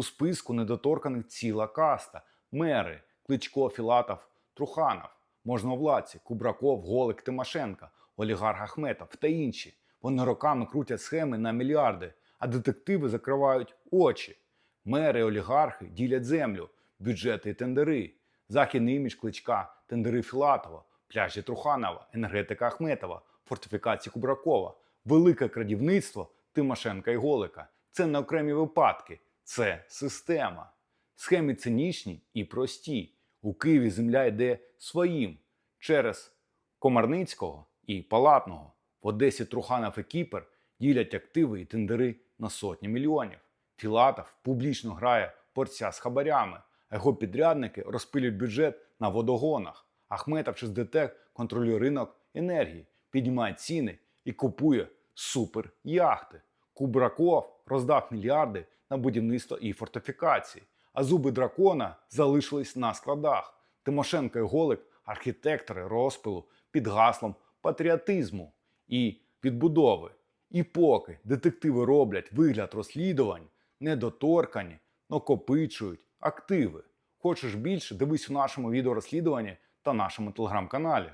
У списку недоторканих ціла каста, мери, Кличко, Філатов, Труханов, можновладці, Кубраков, Голик, Тимошенка, олігарх Ахметов та інші. Вони роками крутять схеми на мільярди, а детективи закривають очі. Мери, олігархи ділять землю, бюджети і тендери, західний імідж Кличка, тендери Філатова, пляжі Труханова, енергетика Ахметова, фортифікації Кубракова, велике крадівництво Тимошенка і Голика. Це не окремі випадки, це система. Схеми цинічні і прості. У Києві земля йде своїм через Комарницького і Палатного. В Одесі Труханов і Кіпер ділять активи і тендери на сотні мільйонів. Філатов публічно грає порця з хабарями, а його підрядники розпилюють бюджет на водогонах. Ахметов через ДТЕК контролює ринок енергії, піднімає ціни і купує суперяхти. Кубраков роздав мільярди на будівництво і фортифікації, а зуби дракона залишились на складах. Тимошенко і Голик архітектори розпилу під гаслом патріотизму і відбудови. І поки детективи роблять вигляд розслідувань, недоторкані, накопичують активи. Хочеш більше? Дивись у нашому відеорозслідуванні та нашому телеграм-каналі.